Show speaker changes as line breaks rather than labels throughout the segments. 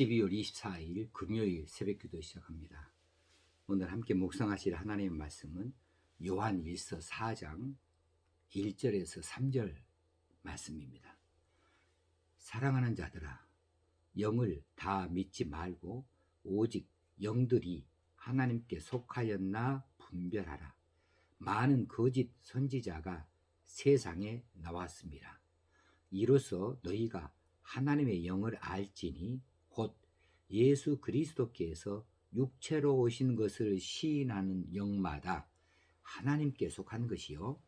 12월 24일 금요일 새벽 기도 시작합니다. 오늘 함께 묵상하실 하나님의 말씀은 요한 1서 4장 1절에서 3절 말씀입니다. 사랑하는 자들아 영을 다 믿지 말고 오직 영들이 하나님께 속하였나 분별하라. 많은 거짓 선지자가 세상에 나왔습니다. 이로써 너희가 하나님의 영을 알지니 곧 예수 그리스도께서 육체로 오신 것을 시인하는 영마다 하나님께 속한 것이요.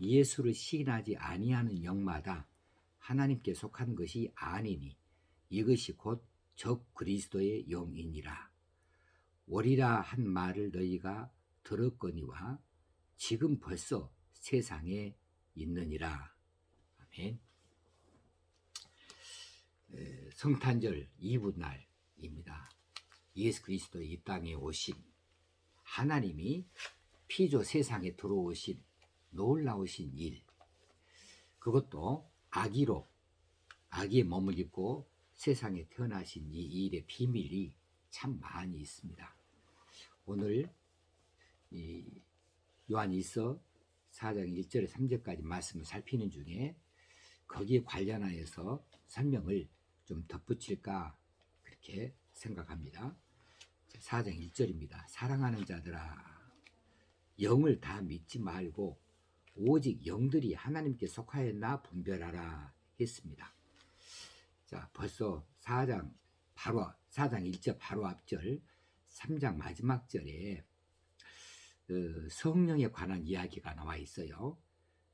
예수를 시인하지 아니하는 영마다 하나님께 속한 것이 아니니 이것이 곧 적 그리스도의 영이니라. 오리라 한 말을 너희가 들었거니와 지금 벌써 세상에 있느니라. 아멘. 에, 성탄절 이브 날 입니다. 예수 그리스도 이 땅에 오신 하나님이 피조 세상에 들어오신 놀라우신 일 그것도 아기로 아기의 몸을 입고 세상에 태어나신 이 일의 비밀이 참 많이 있습니다. 오늘 이 요한 1서 4장 1절에 3절까지 말씀을 살피는 중에 거기에 관련하여서 설명을 좀 덧붙일까 그렇게 생각합니다. 4장 1절입니다. 사랑하는 자들아 영을 다 믿지 말고 오직 영들이 하나님께 속하였나 분별하라 했습니다. 자, 벌써 4장 바로 4장 1절 바로 앞절 3장 마지막 절에 어, 성령에 관한 이야기가 나와 있어요.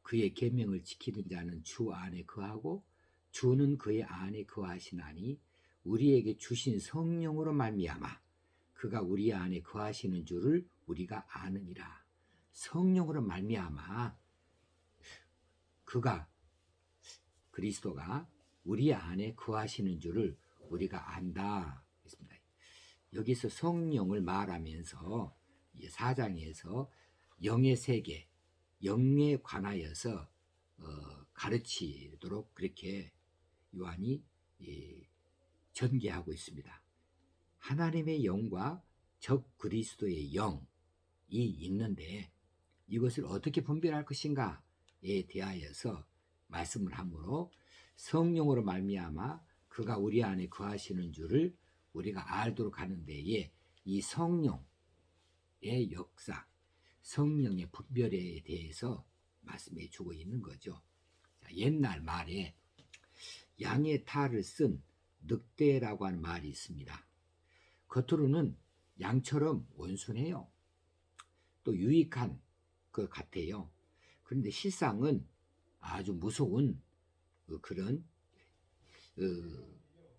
그의 계명을 지키는 자는 주 안에 거하고 주는 그의 안에 거하시나니 우리에게 주신 성령으로 말미암아 그가 우리 안에 거하시는 줄을 우리가 아느니라. 성령으로 말미암아 그가 그리스도가 우리 안에 거하시는 줄을 우리가 안다. 했습니다. 여기서 성령을 말하면서 사장에서 영의 세계, 영에 관하여서 어, 가르치도록 그렇게 요한이 예, 전개하고 있습니다. 하나님의 영과 적 그리스도의 영이 있는데 이것을 어떻게 분별할 것인가에 대하여서 말씀을 하므로 성령으로 말미암아 그가 우리 안에 거하시는 줄을 우리가 알도록 하는 데에 이 성령의 역사, 성령의 분별에 대해서 말씀해 주고 있는 거죠. 자, 옛날 말에 양의 탈을 쓴 늑대라고 하는 말이 있습니다. 겉으로는 양처럼 온순해요. 또 유익한 것 같아요. 그런데 실상은 아주 무서운 그런 어,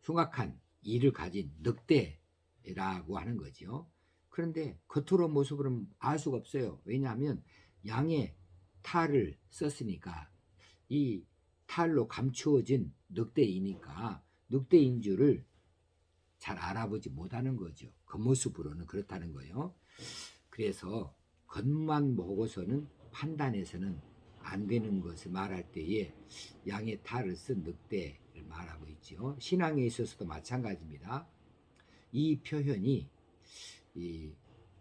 흉악한 일을 가진 늑대라고 하는 거죠. 그런데 겉으로 모습으로는 알 수가 없어요. 왜냐하면 양의 탈을 썼으니까 이 탈로 감추어진 늑대이니까 늑대인 줄을 잘 알아보지 못하는 거죠. 겉모습으로는 그렇다는 거예요. 그래서 겉만 보고서는 판단해서는 안 되는 것을 말할 때에 양의 탈을 쓴 늑대를 말하고 있죠. 신앙에 있어서도 마찬가지입니다. 이 표현이 이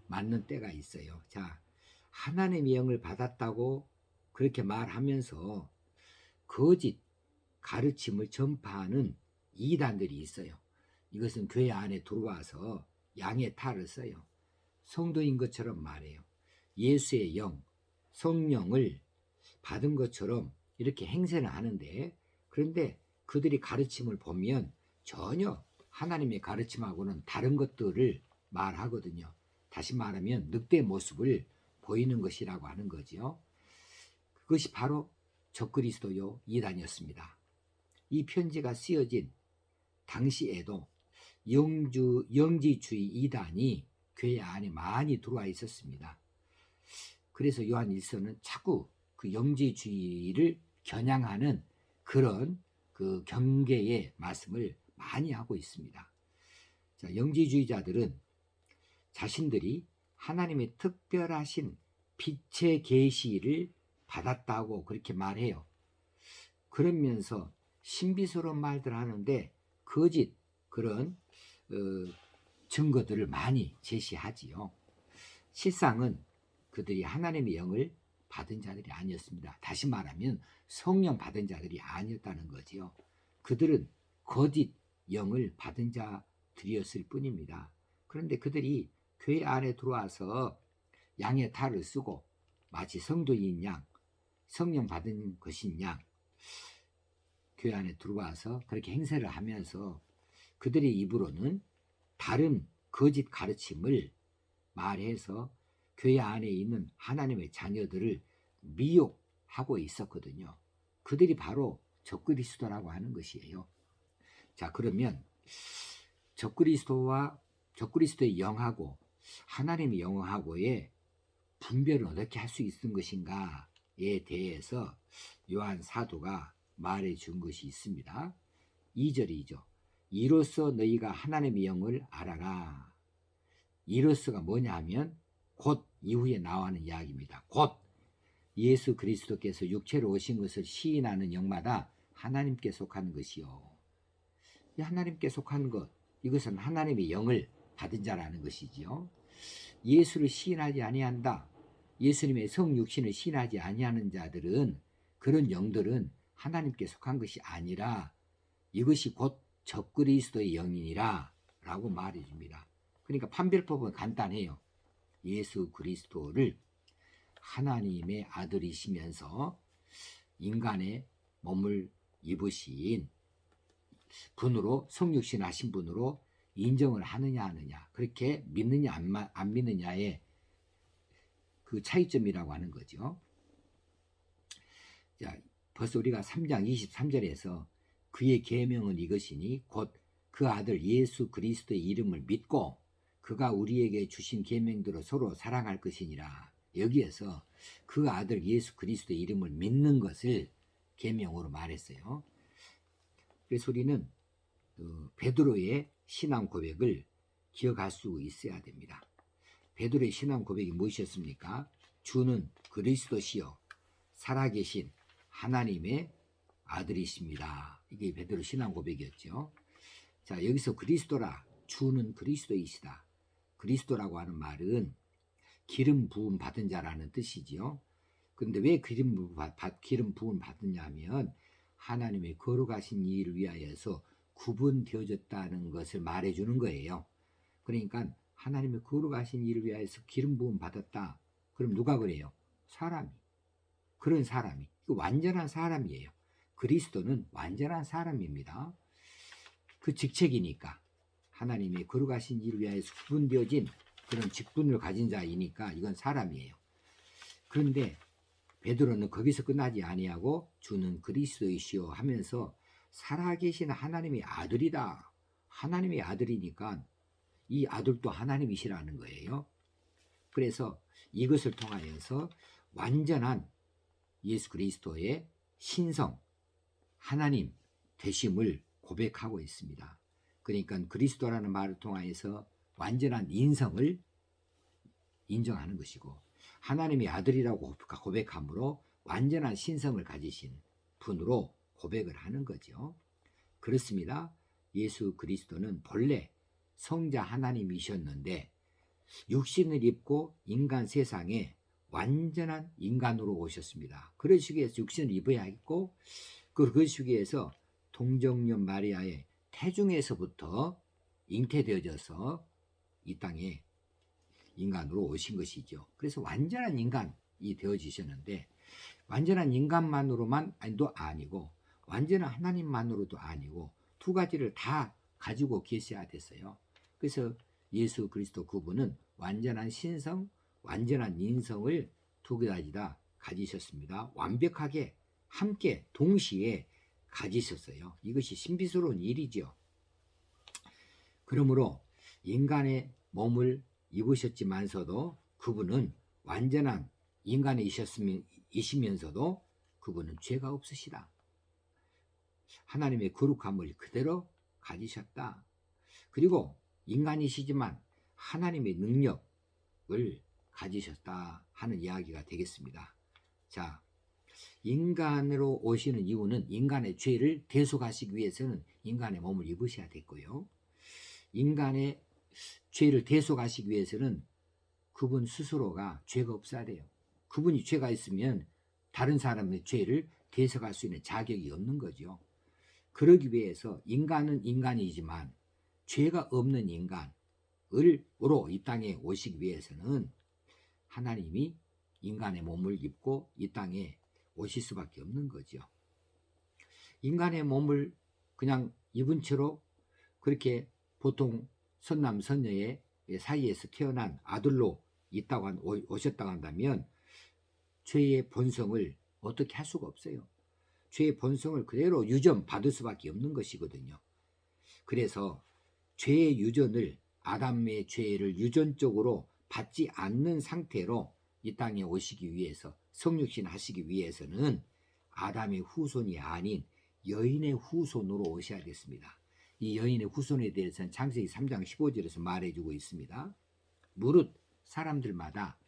맞는 때가 있어요. 자, 하나님의 영을 받았다고 그렇게 말하면서 거짓 가르침을 전파하는 이단들이 있어요. 이것은 교회 안에 들어와서 양의 탈을 써요. 성도인 것처럼 말해요. 예수의 영, 성령을 받은 것처럼 이렇게 행세를 하는데 그런데 그들이 가르침을 보면 전혀 하나님의 가르침하고는 다른 것들을 말하거든요. 다시 말하면 늑대 모습을 보이는 것이라고 하는 거지요. 그것이 바로 적그리스도요 이단이었습니다. 이 편지가 쓰여진 당시에도 영주 영지주의 이단이 교회 안에 많이 들어와 있었습니다. 그래서 요한 일서는 자꾸 그 영지주의를 겨냥하는 그런 그 경계의 말씀을 많이 하고 있습니다. 자, 영지주의자들은 자신들이 하나님의 특별하신 빛의 계시를 받았다고 그렇게 말해요. 그러면서 신비스러운 말들 하는데 거짓 그런 어, 증거들을 많이 제시하지요. 실상은 그들이 하나님의 영을 받은 자들이 아니었습니다. 다시 말하면 성령 받은 자들이 아니었다는 거지요. 그들은 거짓 영을 받은 자들이었을 뿐입니다. 그런데 그들이 교회 안에 들어와서 양의 탈을 쓰고 마치 성도인 양, 성령 받은 것인 양, 교회 안에 들어와서 그렇게 행세를 하면서 그들의 입으로는 다른 거짓 가르침을 말해서 교회 안에 있는 하나님의 자녀들을 미혹하고 있었거든요. 그들이 바로 적그리스도라고 하는 것이에요. 자, 그러면 적그리스도와 적그리스도의 영하고 하나님의 영하고의 분별을 어떻게 할 수 있는 것인가에 대해서 요한 사도가 말해 준 것이 있습니다. 2절이죠. 이로써 너희가 하나님의 영을 알아라. 이로써가 뭐냐 하면 곧 이후에 나와는 이야기입니다. 곧 예수 그리스도께서 육체로 오신 것을 시인하는 영마다 하나님께 속하는 것이요. 이 하나님께 속한 것, 이것은 하나님의 영을 받은 자라는 것이지요. 예수를 시인하지 아니한다. 예수님의 성육신을 시인하지 아니하는 자들은 그런 영들은 하나님께 속한 것이 아니라 이것이 곧 적그리스도의 영이니라 라고 말해 줍니다. 그러니까 판별법은 간단해요. 예수 그리스도를 하나님의 아들이시면서 인간의 몸을 입으신 분으로 성육신 하신 분으로 인정을 하느냐 하느냐 그렇게 믿느냐 안, 마- 안 믿느냐의 그 차이점이라고 하는 거죠. 자, 벌써 우리가 3장 23절에서 그의 계명은 이것이니 곧 그 아들 예수 그리스도의 이름을 믿고 그가 우리에게 주신 계명대로 서로 사랑할 것이니라. 여기에서 그 아들 예수 그리스도의 이름을 믿는 것을 계명으로 말했어요. 그래서 우리는 어, 베드로의 신앙 고백을 기억할 수 있어야 됩니다. 베드로의 신앙 고백이 무엇이었습니까? 주는 그리스도시요 살아계신 하나님의 아들이십니다. 이게 베드로 신앙 고백이었죠. 자, 여기서 그리스도라 주는 그리스도이시다. 그리스도라고 하는 말은 기름 부음 받은 자라는 뜻이지요. 근데 왜 기름 부음 받- 받- 기름 부음 받느냐면 하나님의 거룩하신 일을 위하여서 구분되어졌다는 것을 말해주는 거예요. 그러니까 하나님의 거룩하신 일을 위하여서 기름 부음 받았다. 그럼 누가 그래요? 사람이. 그런 사람이. 그 완전한 사람이에요. 그리스도는 완전한 사람입니다. 그 직책이니까 하나님의 거룩하신 일을 위하여서 구분되어진 그런 직분을 가진 자이니까 이건 사람이에요. 그런데 베드로는 거기서 끝나지 아니하고 주는 그리스도이시오 하면서 살아계신 하나님의 아들이다. 하나님의 아들이니까 이 아들도 하나님이시라는 거예요. 그래서 이것을 통하여서 완전한 예수 그리스도의 신성, 하나님 되심을 고백하고 있습니다. 그러니까 그리스도라는 말을 통하여서 완전한 인성을 인정하는 것이고 하나님의 아들이라고 고백함으로 완전한 신성을 가지신 분으로 고백을 하는 거죠. 그렇습니다. 예수 그리스도는 본래 성자 하나님이셨는데 육신을 입고 인간 세상에 완전한 인간으로 오셨습니다. 그러시기 위해서 육신을 입어야 했고 그러시기 위해서 동정녀 마리아의 태중에서부터 잉태되어져서 이 땅에 인간으로 오신 것이죠. 그래서 완전한 인간이 되어지셨는데 완전한 인간만으로만 아니도 아니고 완전한 하나님만으로도 아니고 두 가지를 다 가지고 계셔야 됐어요. 그래서 예수 그리스도 그분은 완전한 신성, 완전한 인성을 두 가지 다 가지셨습니다. 완벽하게 함께 동시에 가지셨어요. 이것이 신비스러운 일이죠. 그러므로 인간의 몸을 입으셨지만서도 그분은 완전한 인간이셨으면서도 그분은 죄가 없으시다. 하나님의 거룩함을 그대로 가지셨다. 그리고 인간이시지만 하나님의 능력을 가지셨다 하는 이야기가 되겠습니다. 자, 인간으로 오시는 이유는 인간의 죄를 대속하시기 위해서는 인간의 몸을 입으셔야 됐고요. 인간의 죄를 대속하시기 위해서는 그분 스스로가 죄가 없어야 돼요. 그분이 죄가 있으면 다른 사람의 죄를 대속할 수 있는 자격이 없는 거죠. 그러기 위해서 인간은 인간이지만 죄가 없는 인간을로 이 땅에 오시기 위해서는 하나님이 인간의 몸을 입고 이 땅에 오실 수밖에 없는 거죠. 인간의 몸을 그냥 입은 채로 그렇게 보통 선남 선녀의 사이에서 태어난 아들로 있다고 한, 오- 오셨다고 한다면 죄의 본성을 어떻게 할 수가 없어요. 죄의 본성을 그대로 유전 받을 수밖에 없는 것이거든요. 그래서 죄의 유전을 아담의 죄를 유전적으로 받지 않는 상태로 이 땅에 오시기 위해서 성육신 하시기 위해서는 아담의 후손이 아닌 여인의 후손으로 오셔야 됐습니다. 이 여인의 후손에 대해서는 창세기 3장 15절에서 말해주고 있습니다. 무릇 사람들마다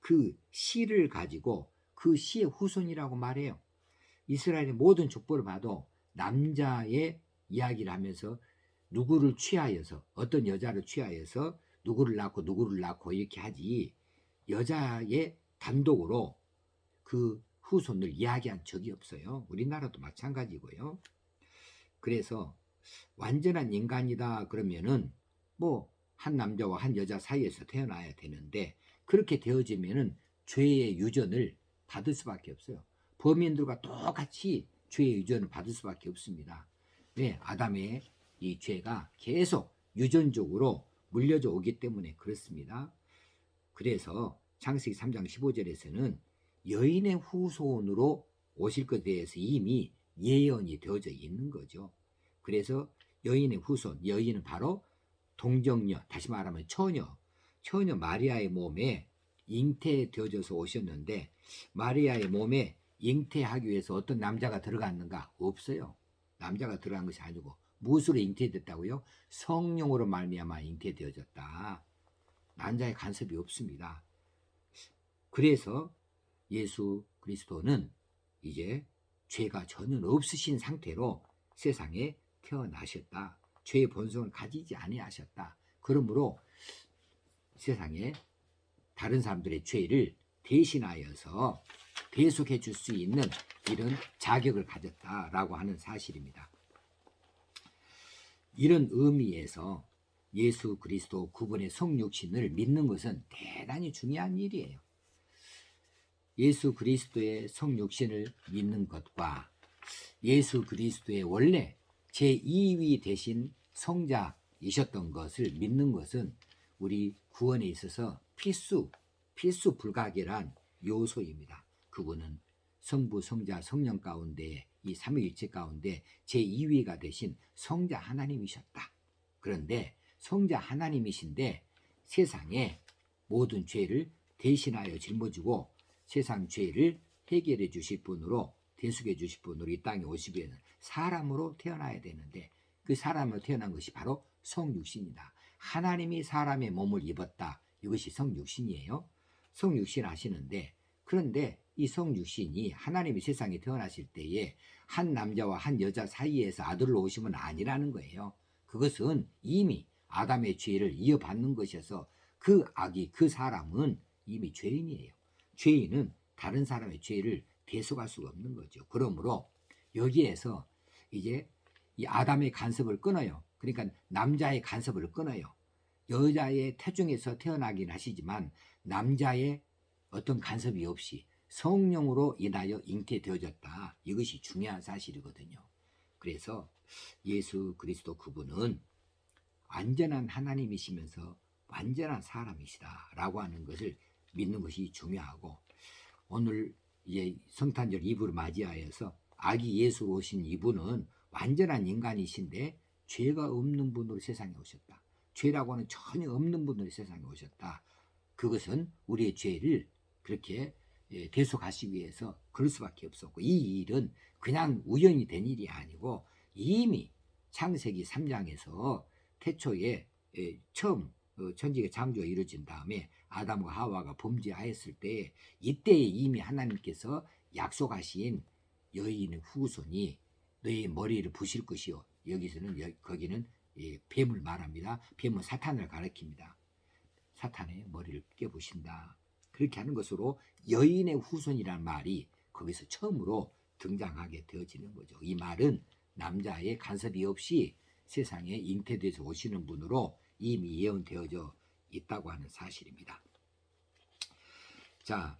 그 씨를 가지고 그 씨의 후손이라고 말해요. 이스라엘의 모든 족보를 봐도 남자의 이야기를 하면서 누구를 취하여서 어떤 여자를 취하여서 누구를 낳고 누구를 낳고 이렇게 하지 여자의 단독으로 그 후손을 이야기한 적이 없어요. 우리나라도 마찬가지고요. 그래서 완전한 인간이다 그러면은 뭐 한 남자와 한 여자 사이에서 태어나야 되는데 그렇게 되어지면은 죄의 유전을 받을 수밖에 없어요. 범인들과 똑같이 죄의 유전을 받을 수밖에 없습니다. 왜? 아담의 이 죄가 계속 유전적으로 물려져 오기 때문에 그렇습니다. 그래서 창세기 3장 15절에서는 여인의 후손으로 오실 것에 대해서 이미 예언이 되어져 있는 거죠. 그래서 여인의 후손, 여인은 바로 동정녀, 다시 말하면 처녀, 처녀 마리아의 몸에 잉태되어져서 오셨는데 마리아의 몸에 잉태하기 위해서 어떤 남자가 들어갔는가? 없어요. 남자가 들어간 것이 아니고 무엇으로 잉태됐다고요? 성령으로 말미암아 잉태되어졌다. 남자의 간섭이 없습니다. 그래서 예수 그리스도는 이제 죄가 전혀 없으신 상태로 세상에 태어나셨다. 죄의 본성을 가지지 아니하셨다. 그러므로 세상에 다른 사람들의 죄를 대신하여서 대속해 줄 수 있는 이런 자격을 가졌다라고 하는 사실입니다. 이런 의미에서 예수 그리스도 그분의 성육신을 믿는 것은 대단히 중요한 일이에요. 예수 그리스도의 성육신을 믿는 것과 예수 그리스도의 원래 제2위 대신 성자이셨던 것을 믿는 것은 우리 구원에 있어서 필수, 필수 불가결한 요소입니다. 그분은 성부, 성자, 성령 가운데 이 삼위일체 가운데 제2위가 되신 성자 하나님이셨다. 그런데 성자 하나님이신데 세상에 모든 죄를 대신하여 짊어지고 세상 죄를 해결해 주실 분으로 대속해 주실 분으로 이 땅에 오시기에는 사람으로 태어나야 되는데 그 사람으로 태어난 것이 바로 성육신이다. 하나님이 사람의 몸을 입었다. 이것이 성육신이에요. 성육신 하시는데 그런데 이 성 육신이 하나님이 세상에 태어나실 때에 한 남자와 한 여자 사이에서 아들로 오시면 아니라는 거예요. 그것은 이미 아담의 죄를 이어받는 것이어서 그 아기, 그 사람은 이미 죄인이에요. 죄인은 다른 사람의 죄를 대속할 수가 없는 거죠. 그러므로 여기에서 이제 이 아담의 간섭을 끊어요. 그러니까 남자의 간섭을 끊어요. 여자의 태중에서 태어나긴 하시지만 남자의 어떤 간섭이 없이 성령으로 인하여 잉태되어졌다. 이것이 중요한 사실이거든요. 그래서 예수 그리스도 그분은 완전한 하나님이시면서 완전한 사람이시다라고 하는 것을 믿는 것이 중요하고 오늘 이제 성탄절 이브를 맞이하여서 아기 예수로 오신 이분은 완전한 인간이신데 죄가 없는 분으로 세상에 오셨다. 죄라고 하는 전혀 없는 분으로 세상에 오셨다. 그것은 우리의 죄를 그렇게 예, 대속하시기 위해서 그럴 수밖에 없었고 이 일은 그냥 우연히 된 일이 아니고 이미 창세기 3장에서 태초에 예, 처음 어, 천지가 창조가 이루어진 다음에 아담과 하와가 범죄하였을 때 이때에 이미 하나님께서 약속하신 여인의 후손이 너의 머리를 부실 것이요 여기서는 여- 거기는 예, 뱀을 말합니다. 뱀은 사탄을 가리킵니다. 사탄의 머리를 깨부신다. 그렇게 하는 것으로 여인의 후손이란 말이 거기서 처음으로 등장하게 되어지는 거죠. 이 말은 남자의 간섭이 없이 세상에 잉태돼서 오시는 분으로 이미 예언되어져 있다고 하는 사실입니다. 자,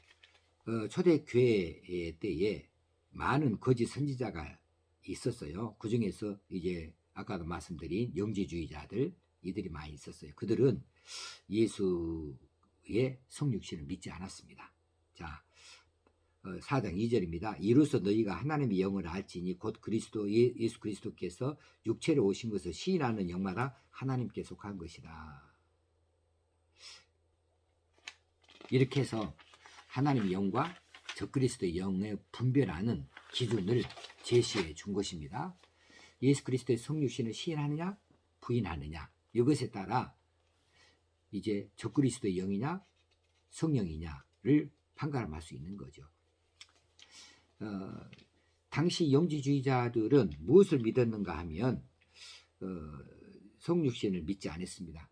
어, 초대교회 때에 많은 거짓 선지자가 있었어요. 그 중에서 이제 아까도 말씀드린 영지주의자들 이들이 많이 있었어요. 그들은 예수 의 성육신을 믿지 않았습니다. 자, 어, 4장 2절입니다. 이로써 너희가 하나님의 영을 알지니 곧 그리스도 예, 예수 그리스도께서 육체로 오신 것을 시인하는 영마다 하나님께 속한 것이다. 이렇게 해서 하나님의 영과 적그리스도의 영의 분별하는 기준을 제시해 준 것입니다. 예수 그리스도의 성육신을 시인하느냐 부인하느냐 이것에 따라 이제 적그리스도의 영이냐 성령이냐를 판가름할 수 있는 거죠. 어, 당시 영지주의자들은 무엇을 믿었는가 하면 어, 성육신을 믿지 않았습니다.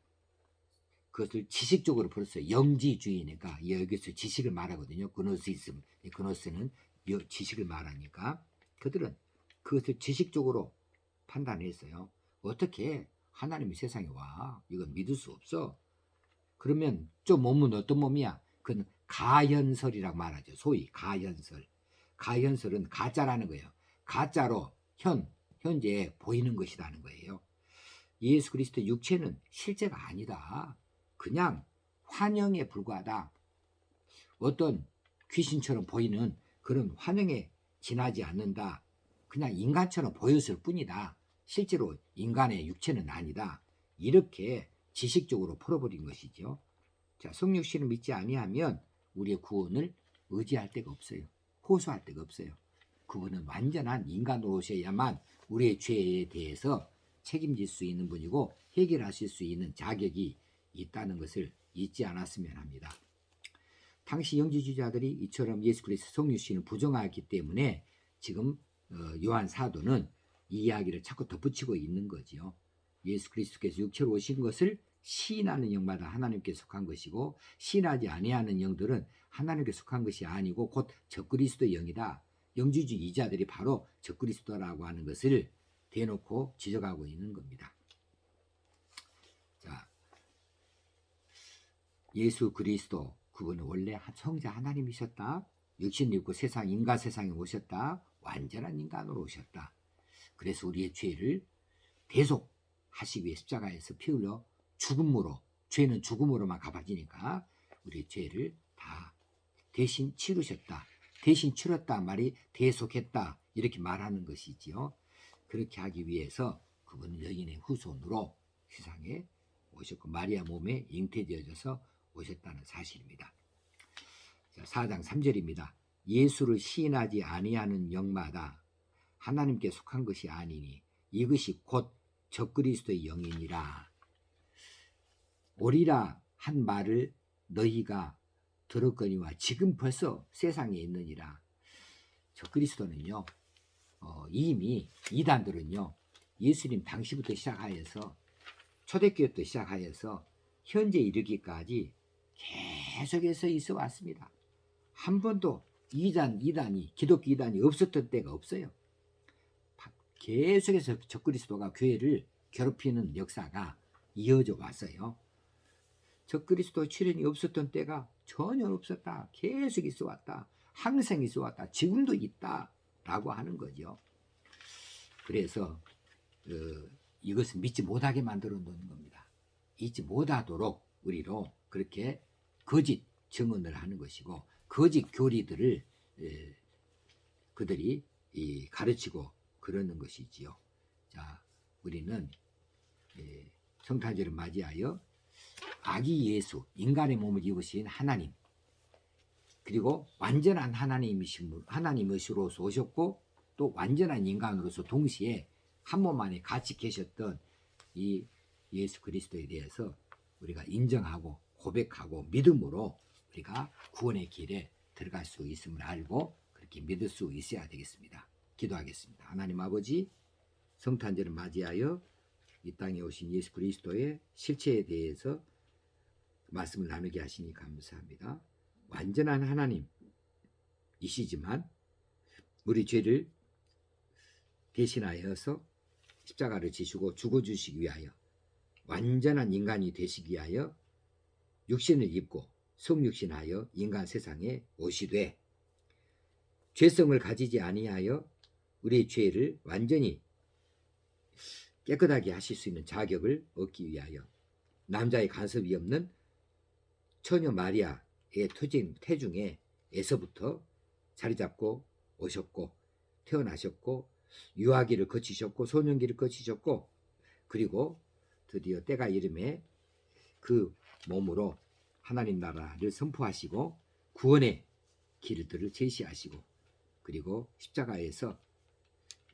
그것을 지식적으로 풀었어요. 영지주의니까 여기서 지식을 말하거든요. 그노시즘, 그노스는 여- 지식을 말하니까 그들은 그것을 지식적으로 판단했어요. 어떻게 하나님이 세상에 와? 이건 믿을 수 없어. 그러면 좀 몸은 어떤 몸이야? 그건 가현설이라고 말하죠. 소위 가현설. 가현설은 가짜라는 거예요. 가짜로 현 현재 보이는 것이라는 거예요. 예수 그리스도 육체는 실제가 아니다. 그냥 환영에 불과하다. 어떤 귀신처럼 보이는 그런 환영에 지나지 않는다. 그냥 인간처럼 보였을 뿐이다. 실제로 인간의 육체는 아니다. 이렇게 지식적으로 풀어버린 것이죠. 자, 성육신을 믿지 아니하면 우리의 구원을 의지할 데가 없어요. 호소할 데가 없어요. 그분은 완전한 인간으로셔야만 우리의 죄에 대해서 책임질 수 있는 분이고 해결하실 수 있는 자격이 있다는 것을 잊지 않았으면 합니다. 당시 영지주의자들이 이처럼 예수 그리스도 성육신을 부정하기 때문에 지금 어, 요한 사도는 이 이야기를 자꾸 덧붙이고 있는 거지요. 예수 그리스도께서 육체로 오신 것을 시인하는 영마다 하나님께 속한 것이고 시인하지 아니하는 영들은 하나님께 속한 것이 아니고 곧 적그리스도의 영이다. 영지주의자들이 바로 적그리스도라고 하는 것을 대놓고 지적하고 있는 겁니다. 자, 예수 그리스도 그분은 원래 성자 하나님이셨다. 육신 입고 세상 인간 세상에 오셨다. 완전한 인간으로 오셨다. 그래서 우리의 죄를 대속 하시기 위해 십자가에서 피 흘려 죽음으로 죄는 죽음으로만 갚아지니까 우리의 죄를 다 대신 치르셨다. 대신 치렀다 말이 대속했다 이렇게 말하는 것이지요. 그렇게 하기 위해서 그분은 여인의 후손으로 세상에 오셨고 마리아 몸에 잉태되어져서 오셨다는 사실입니다. 자, 4장 3절입니다. 예수를 시인하지 아니하는 영마다 하나님께 속한 것이 아니니 이것이 곧 적그리스도의 영이니라. 오리라 한 말을 너희가 들었거니와 지금 벌써 세상에 있느니라. 적그리스도는요. 어, 이미 이단들은요. 예수님 당시부터 시작하여서 초대교회부터 시작하여서 현재 이르기까지 계속해서 있어 왔습니다. 한 번도 이단 이단이 기독교 이단이 없었던 때가 없어요. 바- 계속해서 적그리스도가 교회를 괴롭히는 역사가 이어져 왔어요. 적그리스도 출현이 없었던 때가 전혀 없었다. 계속 있어 왔다. 항상 있어 왔다. 지금도 있다 라고 하는 거죠. 그래서 어, 이것은 믿지 못하게 만들어 놓는 겁니다. 잊지 못하도록 우리로 그렇게 거짓 증언을 하는 것이고 거짓 교리들을 에, 그들이 이, 가르치고 그러는 것이지요. 자, 우리는 에, 성탄절을 맞이하여 아기 예수, 인간의 몸을 입으신 하나님, 그리고 완전한 하나님이신 분, 하나님으로서 오셨고 또 완전한 인간으로서 동시에 한 몸 안에 같이 계셨던 이 예수 그리스도에 대해서 우리가 인정하고 고백하고 믿음으로 우리가 구원의 길에 들어갈 수 있음을 알고 그렇게 믿을 수 있어야 되겠습니다. 기도하겠습니다. 하나님 아버지 성탄절을 맞이하여 이 땅에 오신 예수 그리스도의 실체에 대해서 말씀을 나누게 하시니 감사합니다. 완전한 하나님이시지만 우리 죄를 대신하여서 십자가를 지시고 죽어주시기 위하여 완전한 인간이 되시기 위하여 육신을 입고 성육신하여 인간 세상에 오시되 죄성을 가지지 아니하여 우리의 죄를 완전히 깨끗하게 하실 수 있는 자격을 얻기 위하여 남자의 간섭이 없는 처녀 마리아의 토진 태중에 에서부터 자리 잡고 오셨고 태어나셨고 유아기를 거치셨고 소년기를 거치셨고 그리고 드디어 때가 이름에 그 몸으로 하나님 나라를 선포하시고 구원의 길들을 제시하시고 그리고 십자가에서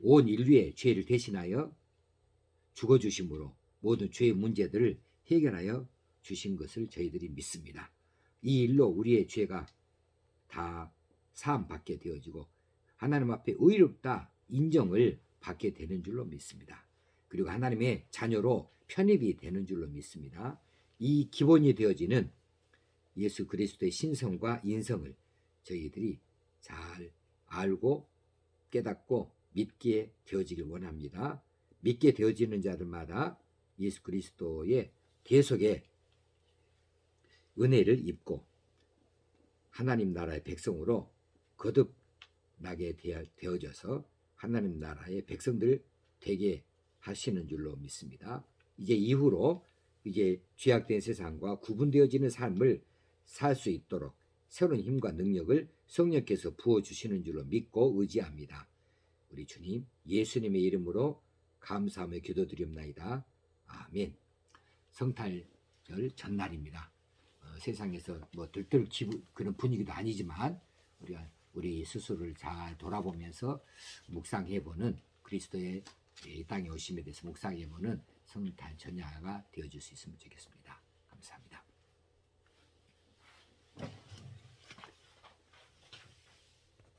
온 인류의 죄를 대신하여 죽어 주심으로 모든 죄의 문제들을 해결하여 주신 것을 저희들이 믿습니다. 이 일로 우리의 죄가 다 사함 받게 되어지고 하나님 앞에 의롭다 인정을 받게 되는 줄로 믿습니다. 그리고 하나님의 자녀로 편입이 되는 줄로 믿습니다. 이 기본이 되어지는 예수 그리스도의 신성과 인성을 저희들이 잘 알고 깨닫고 믿게 되어지길 원합니다. 믿게 되어지는 자들마다 예수 그리스도의 계속의 은혜를 입고 하나님 나라의 백성으로 거듭나게 되어- 되어져서 하나님 나라의 백성들 되게 하시는 줄로 믿습니다. 이제 이후로 이제 죄악된 세상과 구분되어지는 삶을 살 수 있도록 새로운 힘과 능력을 성령께서 부어 주시는 줄로 믿고 의지합니다. 우리 주님 예수님의 이름으로 감사하며 기도드립나이다. 아멘. 성탈절 전날입니다. 어, 세상에서 뭐 들들 기분 그런 분위기도 아니지만 우리가 우리 스스로를 잘 돌아보면서 묵상해보는 그리스도의 이 땅에 오심에 대해서 묵상해보는 성탄 전야가 되어줄 수 있으면 좋겠습니다.